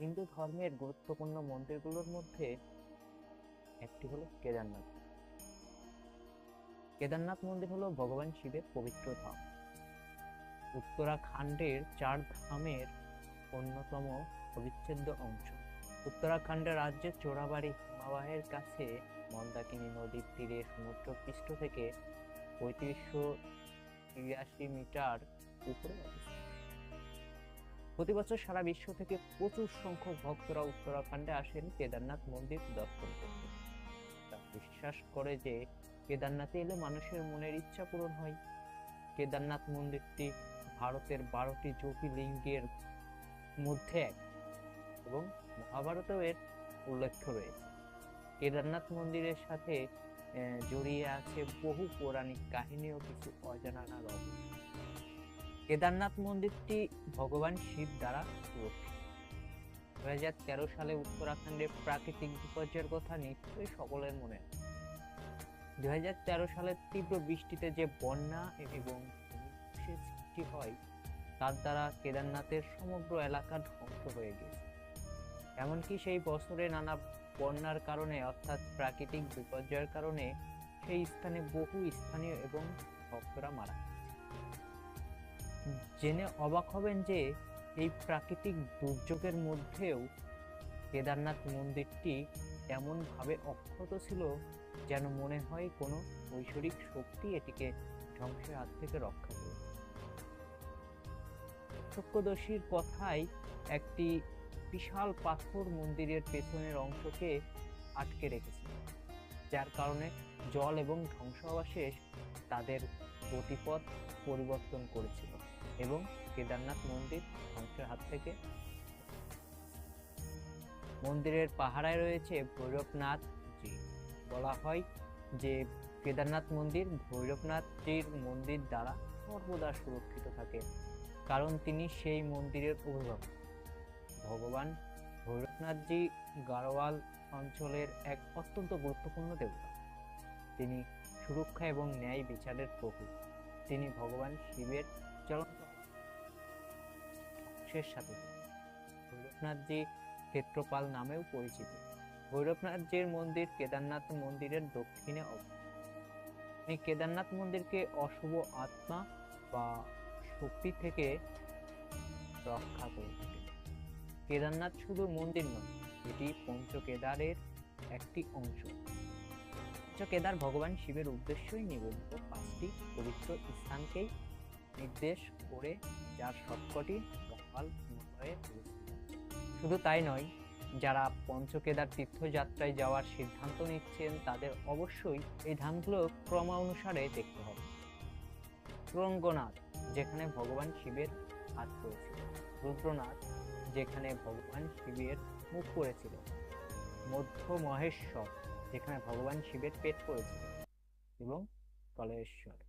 হিন্দু ধর্মের গুরুত্বপূর্ণ মন্দিরগুলোর মধ্যে একটি হলো কেদারনাথ। কেদারনাথ মন্দির হলো ভগবান শিবের পবিত্র ধাম। উত্তরাখণ্ডের চার ধামের অন্যতম অবিচ্ছেদ্য অংশ। উত্তরাখণ্ডের রাজ্যের চোরাবাড়ি হিমালয়ের কাছে মন্দাকিনী নদীর তীরে সমুদ্র পৃষ্ঠ থেকে পঁয়ত্রিশশো তিরাশি মিটার উপরে অবস্থিত। প্রতি বছর সারা বিশ্ব থেকে প্রচুর সংখ্যক ভক্তরা উত্তরাখণ্ডে আসেন কেদারনাথ মন্দির দর্শন করতে। বিশ্বাস করে যে কেদারনাথে এলে মানুষের মনের ইচ্ছা পূরণ হয়। কেদারনাথ মন্দিরটি ভারতের বারোটি জ্যোতির্লিঙ্গের মধ্যে এক এবং মহাভারতেও এর উল্লেখ রয়েছে। কেদারনাথ মন্দিরের সাথে জড়িয়ে আছে বহু পৌরাণিক কাহিনী ও কিছু অজানা রহস্য কেদারনাথ মন্দিরটি ভগবান শিব দ্বারা সুরক্ষিত। দু হাজার তেরো সালে উত্তরাখণ্ডের প্রাকৃতিক বিপর্যয়ের কথা নিশ্চয়ই সকলের মনে দু হাজার তেরো সালের তীব্র বৃষ্টিতে যে বন্যা এবং সৃষ্টি হয়, তার দ্বারা কেদারনাথের সমগ্র এলাকা ধ্বংস হয়ে গেছে। এমনকি সেই বছরে নানা বন্যার কারণে, অর্থাৎ প্রাকৃতিক বিপর্যয়ের কারণে, সেই স্থানে বহু স্থানীয় এবং ভক্তরা মারা গেছে। জেনে অবাক হবেন যে এই প্রাকৃতিক দুর্যোগের মধ্যেও কেদারনাথ মন্দিরটি এমনভাবে অক্ষত ছিল যেন মনে হয় কোনো ঐশ্বরিক শক্তি এটিকে ধ্বংসের হাত থেকে রক্ষা করে প্রত্যক্ষদর্শীর কথায় একটি বিশাল পাথর মন্দিরের পেছনের অংশকে আটকে রেখেছিল যার কারণে জল এবং ধ্বংসাবশেষ তাদের গতিপথ পরিবর্তন করেছিল। এবং কেদারনাথ মন্দির ধ্বংসের হাত থেকে। মন্দিরের পাহারায় রয়েছে ভৈরবনাথ জি বলা হয় যে কেদারনাথ মন্দির ভৈরবনাথজির মন্দির দ্বারা সর্বদা সুরক্ষিত থাকে, কারণ তিনি সেই মন্দিরের অভিভাবক ভগবান ভৈরবনাথজি গাড়োয়াল অঞ্চলের এক অত্যন্ত গুরুত্বপূর্ণ দেবতা। তিনি সুরক্ষা এবং ন্যায় বিচারের প্রতীক তিনি ভগবান শিবের চলন্ত ধ্বংসের সাথে ভৈরবনাথজি ক্ষেত্রপাল নামেও পরিচিত। ভৈরবনাথজির মন্দির কেদারনাথ মন্দিরের দক্ষিণে অবস্থিত। এই কেদারনাথ মন্দিরকে অশুভ আত্মা বা শক্তি থেকে রক্ষা করে থাকে। কেদারনাথ শুধু মন্দির নয়, এটি পঞ্চকেদারের একটি অংশ। পঞ্চকেদার ভগবান শিবের উদ্দেশ্যই নিবেদিত পাঁচটি পবিত্র স্থানকেই নির্দেশ করে, যার সবকটি হিমালয়ে অবস্থিত শুধু তাই নয়, যারা পঞ্চকেদার তীর্থযাত্রায় যাওয়ার সিদ্ধান্ত নিচ্ছেন, তাদের অবশ্যই এই ধামগুলো ক্রমানুসারে দেখতে হবে। রঙ্গনাথ, যেখানে ভগবান শিবের হাত পড়েছিল রুদ্রনাথ, যেখানে ভগবান শিবের মুখ পড়েছিল মধ্য মহেশ্বর, যেখানে ভগবান শিবের পেট পড়েছিল এবং কলেশ্বর।